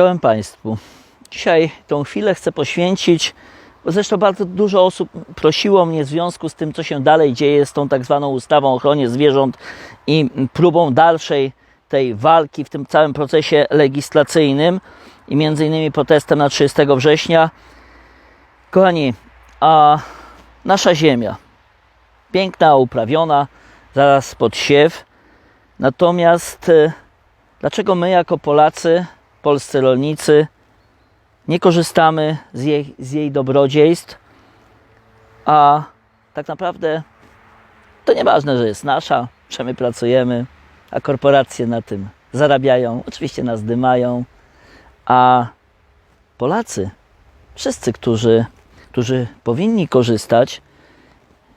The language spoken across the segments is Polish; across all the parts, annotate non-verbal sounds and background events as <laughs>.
Czołem Państwu. Dzisiaj tą chwilę chcę poświęcić, bo zresztą bardzo dużo osób prosiło mnie w związku z tym, co się dalej dzieje z tą tak zwaną ustawą o ochronie zwierząt i próbą dalszej tej walki w tym całym procesie legislacyjnym i między innymi protestem na 30 września. Kochani, a nasza ziemia, piękna, uprawiona, zaraz pod siew, natomiast e, dlaczego my jako Polacy, polscy rolnicy, nie korzystamy z jej, z jej dobrodziejstw, a tak naprawdę to nieważne, że jest nasza, że my pracujemy, a korporacje na tym zarabiają, oczywiście nas dymają, a Polacy, wszyscy, którzy, którzy powinni korzystać,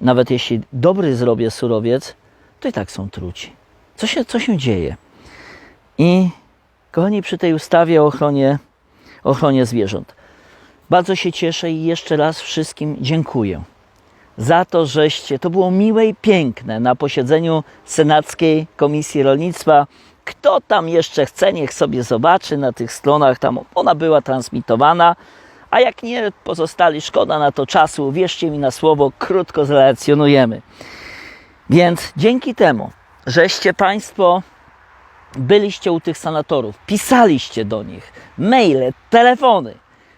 nawet jeśli dobry zrobię surowiec, to i tak są truci. Co się, co się dzieje? I kochani, przy tej ustawie o ochronie, ochronie zwierząt, bardzo się cieszę i jeszcze raz wszystkim dziękuję za to, żeście, to było miłe i piękne na posiedzeniu Senackiej Komisji Rolnictwa. Kto tam jeszcze chce, niech sobie zobaczy na tych stronach, tam ona była transmitowana. A jak nie pozostali, szkoda na to czasu, wierzcie mi na słowo, krótko zrelacjonujemy. Więc dzięki temu, żeście Państwo byliście u tych senatorów, pisaliście do nich, maile, telefony.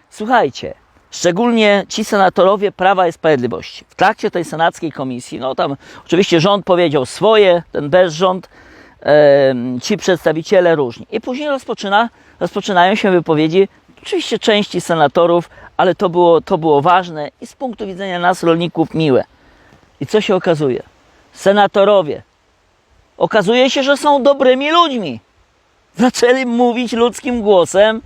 Słuchajcie, szczególnie ci senatorowie Prawa i Sprawiedliwości. W trakcie tej senackiej komisji, no tam oczywiście rząd powiedział swoje, ten bezrząd, em, ci przedstawiciele różni. I później rozpoczyna, rozpoczynają się wypowiedzi oczywiście części senatorów, ale to było, to było ważne i z punktu widzenia nas, rolników, miłe. I co się okazuje? Senatorowie okazuje się, że są dobrymi ludźmi. Zaczęli mówić ludzkim głosem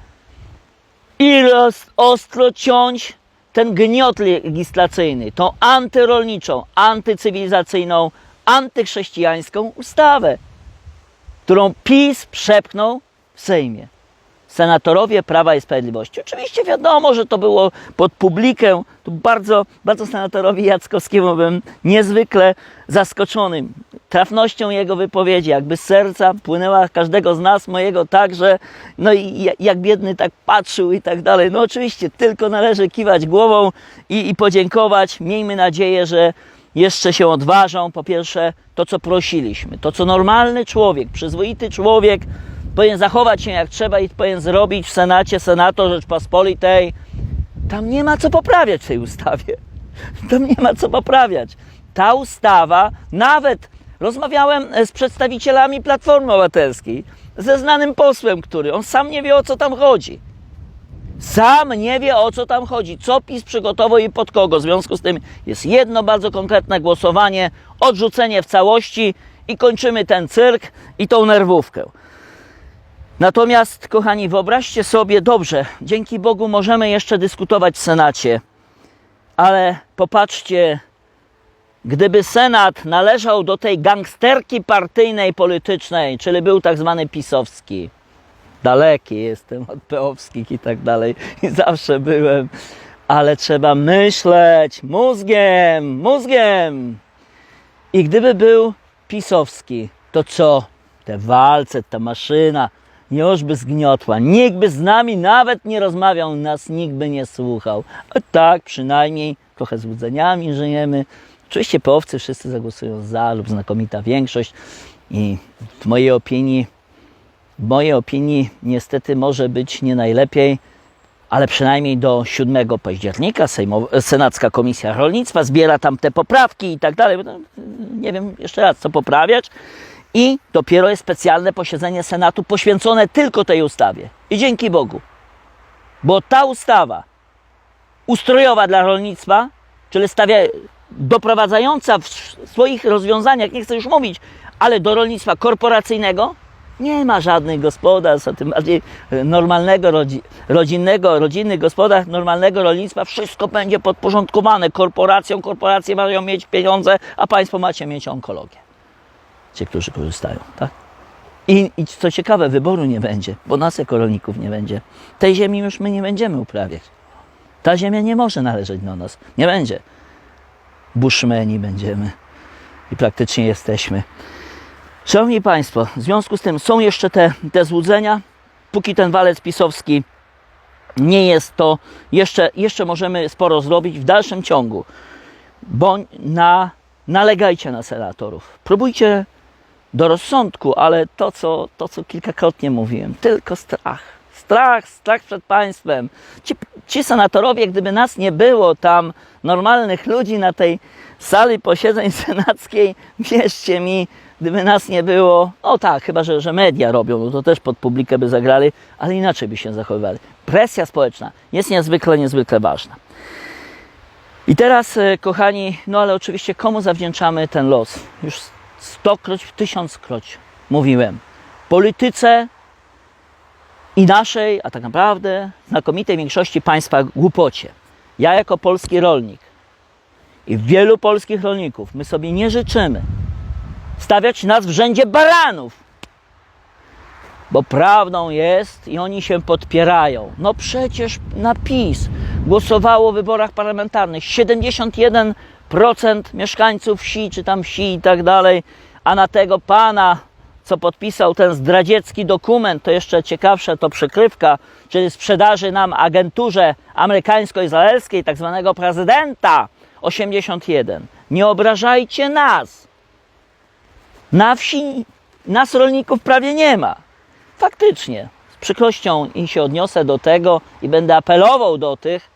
i roz, ostro ciąć ten gniot legislacyjny, tą antyrolniczą, antycywilizacyjną, antychrześcijańską ustawę, którą PiS przepchnął w Sejmie. Senatorowie Prawa i Sprawiedliwości. Oczywiście wiadomo, że to było pod publikę. Tu bardzo, bardzo senatorowi Jackowskiemu byłem niezwykle zaskoczony trafnością jego wypowiedzi, jakby z serca płynęła każdego z nas, mojego także. No i ja- jak biedny tak patrzył i tak dalej. No oczywiście tylko należy kiwać głową i, i podziękować. Miejmy nadzieję, że jeszcze się odważą. Po pierwsze, to co prosiliśmy, to co normalny człowiek, przyzwoity człowiek powinien zachować się jak trzeba i powinien zrobić w Senacie, Senator Rzeczpospolitej. Tam nie ma co poprawiać w tej ustawie. Tam nie ma co poprawiać. Ta ustawa, nawet rozmawiałem e, z przedstawicielami Platformy Obywatelskiej, ze znanym posłem, który on sam nie wie o co tam chodzi. Sam nie wie o co tam chodzi, co PiS przygotował i pod kogo. W związku z tym jest jedno bardzo konkretne głosowanie, odrzucenie w całości i kończymy ten cyrk i tą nerwówkę. Natomiast, kochani, wyobraźcie sobie, dobrze, dzięki Bogu możemy jeszcze dyskutować w Senacie, ale popatrzcie, gdyby Senat należał do tej gangsterki partyjnej, politycznej, czyli był tak zwany pisowski, daleki jestem od peowskich i tak dalej, i zawsze byłem, ale trzeba myśleć mózgiem, mózgiem. I gdyby był pisowski, to co? Te walce, ta maszyna już by zgniotła. Nikt by z nami nawet nie rozmawiał, nas nikt by nie słuchał. A tak przynajmniej trochę złudzeniami żyjemy. Oczywiście połowcy wszyscy zagłosują za lub znakomita większość i w mojej opinii w mojej opinii niestety może być nie najlepiej, ale przynajmniej do 7 października Sejmow- Senacka Komisja Rolnictwa zbiera tam te poprawki i tak dalej. to, Nie wiem jeszcze raz, co poprawiać. I dopiero jest specjalne posiedzenie Senatu poświęcone tylko tej ustawie. I dzięki Bogu. Bo ta ustawa ustrojowa dla rolnictwa, czyli stawia, doprowadzająca w swoich rozwiązaniach, nie chcę już mówić, ale do rolnictwa korporacyjnego, nie ma żadnych gospodarstw, a tym bardziej e, normalnego, rodzi, rodzinnego, rodzinnych gospodarstw, normalnego rolnictwa. Wszystko będzie podporządkowane korporacjom. Korporacje mają mieć pieniądze, a państwo macie mieć onkologię. Ci, którzy korzystają, tak? I, I co ciekawe, wyboru nie będzie, bo nas jako rolników nie będzie. Tej ziemi już my nie będziemy uprawiać. Ta ziemia nie może należeć do nas. Nie będzie. Bushmeni będziemy. I praktycznie jesteśmy. Szanowni Państwo, w związku z tym są jeszcze te, te złudzenia, póki ten walec pisowski nie jest to, jeszcze, jeszcze możemy sporo zrobić w dalszym ciągu. Bo na, nalegajcie na senatorów. Próbujcie do rozsądku, ale to co, to, co kilkakrotnie mówiłem, tylko strach. Strach, strach przed państwem. Ci, ci senatorowie, gdyby nas nie było tam, normalnych ludzi na tej sali posiedzeń <laughs> senackiej, wierzcie mi, gdyby nas nie było, o tak, chyba że, że media robią, no to też pod publikę by zagrali, ale inaczej by się zachowywali. Presja społeczna jest niezwykle, niezwykle ważna. I teraz, e, kochani, no ale oczywiście komu zawdzięczamy ten los? Już stokroć, tysiąckroć mówiłem. Polityce i naszej, a tak naprawdę znakomitej większości państwa głupocie. Ja jako polski rolnik i wielu polskich rolników, my sobie nie życzymy stawiać nas w rzędzie baranów. Bo prawdą jest i oni się podpierają. No przecież na PiS głosowało w wyborach parlamentarnych 71% mieszkańców wsi, czy tam wsi i tak dalej, a na tego pana, co podpisał ten zdradziecki dokument, to jeszcze ciekawsze to przykrywka, czyli sprzedaży nam agenturze amerykańsko-izraelskiej tak zwanego prezydenta 81. Nie obrażajcie nas. Na wsi nas rolników prawie nie ma. Faktycznie, z przykrością i się odniosę do tego i będę apelował do tych,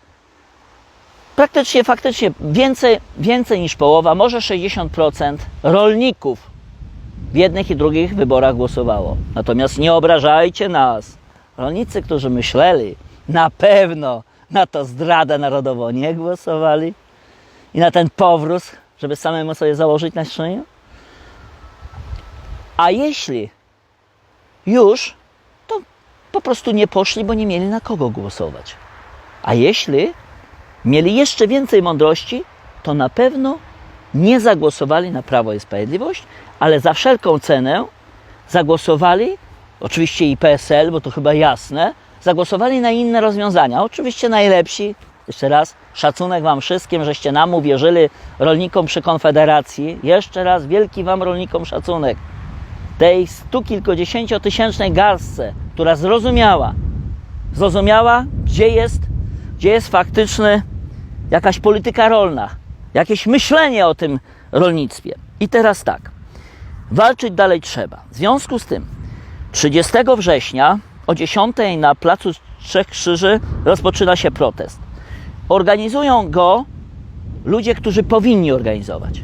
praktycznie, faktycznie więcej, więcej niż połowa, może 60% rolników w jednych i drugich wyborach głosowało. Natomiast nie obrażajcie nas. Rolnicy, którzy myśleli na pewno na to zdradę narodową nie głosowali i na ten powróz, żeby samemu sobie założyć na szyję. A jeśli już, to po prostu nie poszli, bo nie mieli na kogo głosować. A jeśli mieli jeszcze więcej mądrości, to na pewno nie zagłosowali na Prawo i Sprawiedliwość, ale za wszelką cenę zagłosowali, oczywiście i PSL, bo to chyba jasne, zagłosowali na inne rozwiązania. Oczywiście najlepsi, jeszcze raz, szacunek Wam wszystkim, żeście nam uwierzyli, rolnikom przy Konfederacji. Jeszcze raz wielki Wam rolnikom szacunek tej stu kilkudziesięciotysięcznej garstce, która zrozumiała, zrozumiała, gdzie jest, gdzie jest faktyczny jakaś polityka rolna, jakieś myślenie o tym rolnictwie. I teraz tak, walczyć dalej trzeba. W związku z tym 30 września o 10 na Placu Trzech Krzyży rozpoczyna się protest. Organizują go ludzie, którzy powinni organizować.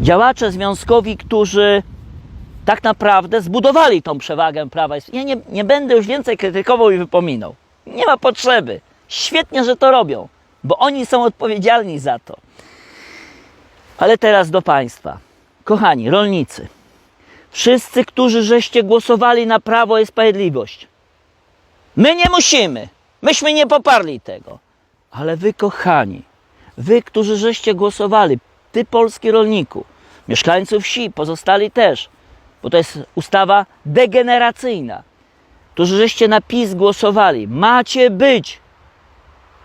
Działacze związkowi, którzy tak naprawdę zbudowali tą przewagę prawa. Ja nie, nie będę już więcej krytykował i wypominał. Nie ma potrzeby. Świetnie, że to robią, bo oni są odpowiedzialni za to. Ale teraz do Państwa. Kochani, rolnicy, wszyscy, którzy żeście głosowali na Prawo i Sprawiedliwość, my nie musimy, myśmy nie poparli tego, ale wy, kochani, wy, którzy żeście głosowali, ty, polski rolniku, mieszkańców wsi, pozostali też, bo to jest ustawa degeneracyjna, którzy żeście na PiS głosowali, macie być,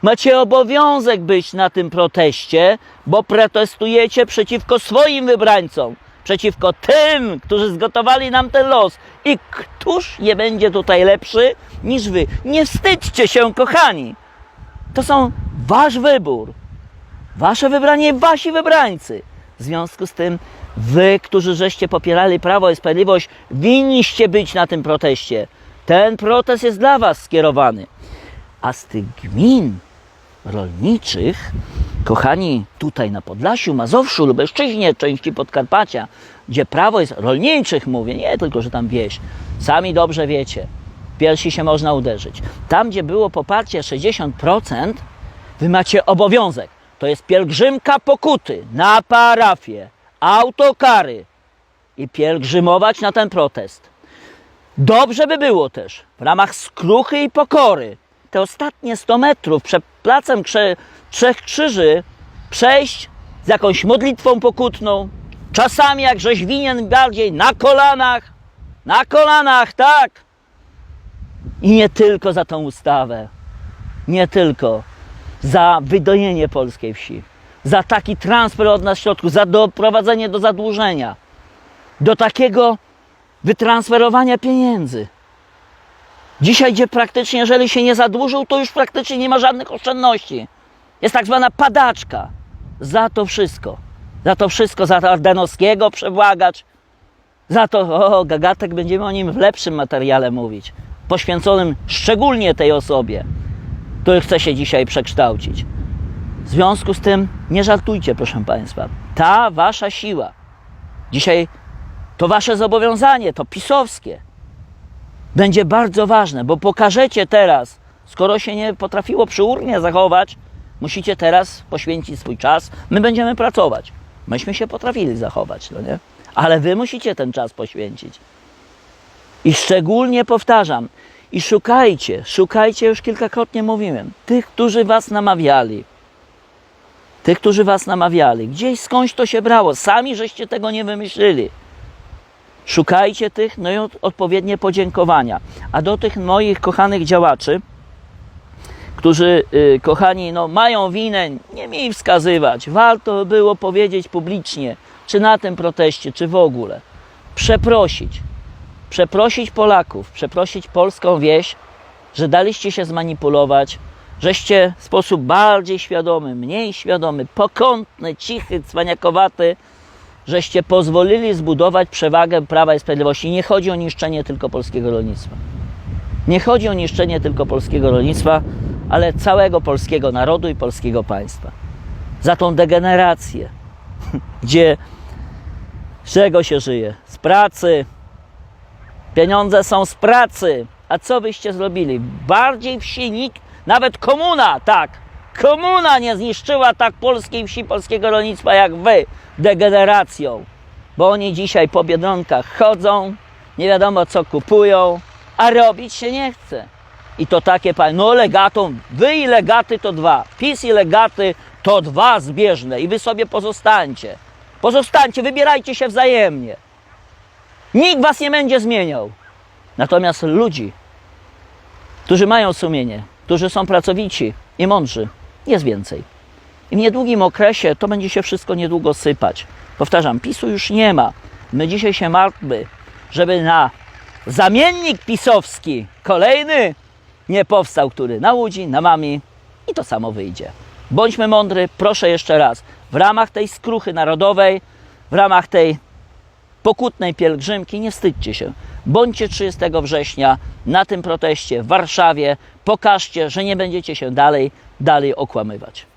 macie obowiązek być na tym proteście, bo protestujecie przeciwko swoim wybrańcom, przeciwko tym, którzy zgotowali nam ten los. I któż nie będzie tutaj lepszy niż wy? Nie wstydźcie się, kochani. To są wasz wybór. Wasze wybranie wasi wybrańcy. W związku z tym, wy, którzy żeście popierali Prawo i Sprawiedliwość, winniście być na tym proteście. Ten protest jest dla was skierowany. A z tych gmin rolniczych, kochani, tutaj na Podlasiu, Mazowszu, Lubelszczyźnie, części Podkarpacia, gdzie prawo jest rolniczych, mówię, nie tylko, że tam wieś, sami dobrze wiecie, piersi się można uderzyć. Tam, gdzie było poparcie 60%, wy macie obowiązek. To jest pielgrzymka pokuty na parafię, autokary i pielgrzymować na ten protest. Dobrze by było też w ramach skruchy i pokory te ostatnie 100 metrów przed placem Krze- Trzech Krzyży przejść z jakąś modlitwą pokutną, czasami jak żeś winien bardziej na kolanach, na kolanach, tak. I nie tylko za tą ustawę, nie tylko za wydojenie polskiej wsi, za taki transfer od nas środków, za doprowadzenie do zadłużenia, do takiego wytransferowania pieniędzy. Dzisiaj, gdzie praktycznie, jeżeli się nie zadłużył, to już praktycznie nie ma żadnych oszczędności. Jest tak zwana padaczka. Za to wszystko. Za to wszystko, za to Ardanowskiego przebłagać. Za to, o, Gagatek, będziemy o nim w lepszym materiale mówić. Poświęconym szczególnie tej osobie, który chce się dzisiaj przekształcić. W związku z tym nie żartujcie, proszę Państwa. Ta wasza siła, dzisiaj to wasze zobowiązanie, to pisowskie, będzie bardzo ważne, bo pokażecie teraz, skoro się nie potrafiło przy urnie zachować, musicie teraz poświęcić swój czas. My będziemy pracować. Myśmy się potrafili zachować, no nie? Ale wy musicie ten czas poświęcić. I szczególnie powtarzam, i szukajcie, szukajcie, już kilkakrotnie mówiłem, tych, którzy was namawiali. Tych, którzy was namawiali. Gdzieś skądś to się brało. Sami żeście tego nie wymyślili. Szukajcie tych, no i od, odpowiednie podziękowania. A do tych moich kochanych działaczy, którzy, y, kochani, no, mają winę, nie mi wskazywać. Warto było powiedzieć publicznie, czy na tym proteście, czy w ogóle. Przeprosić. Przeprosić Polaków, przeprosić polską wieś, że daliście się zmanipulować, żeście w sposób bardziej świadomy, mniej świadomy, pokątny, cichy, cwaniakowaty, żeście pozwolili zbudować przewagę Prawa i Sprawiedliwości. Nie chodzi o niszczenie tylko polskiego rolnictwa. Nie chodzi o niszczenie tylko polskiego rolnictwa, ale całego polskiego narodu i polskiego państwa. Za tą degenerację, <laughs> gdzie z czego się żyje? Z pracy. Pieniądze są z pracy. A co byście zrobili? Bardziej wsi nikt, nawet komuna, tak, komuna nie zniszczyła tak polskiej wsi, polskiego rolnictwa jak wy, degeneracją. Bo oni dzisiaj po biedronkach chodzą, nie wiadomo co kupują, a robić się nie chce. I to takie, no legatą, wy i legaty to dwa, PiS i legaty to dwa zbieżne i wy sobie pozostańcie. Pozostańcie, wybierajcie się wzajemnie. Nikt was nie będzie zmieniał. Natomiast ludzi, którzy mają sumienie, którzy są pracowici i mądrzy, jest więcej. I w niedługim okresie to będzie się wszystko niedługo sypać. Powtarzam, PiSu już nie ma. My dzisiaj się martwmy, żeby na zamiennik pisowski kolejny nie powstał, który na Łodzi, na Mami i to samo wyjdzie. Bądźmy mądry, proszę jeszcze raz, w ramach tej skruchy narodowej, w ramach tej pokutnej pielgrzymki, nie wstydźcie się. Bądźcie 30 września na tym proteście w Warszawie. Pokażcie, że nie będziecie się dalej, dalej okłamywać.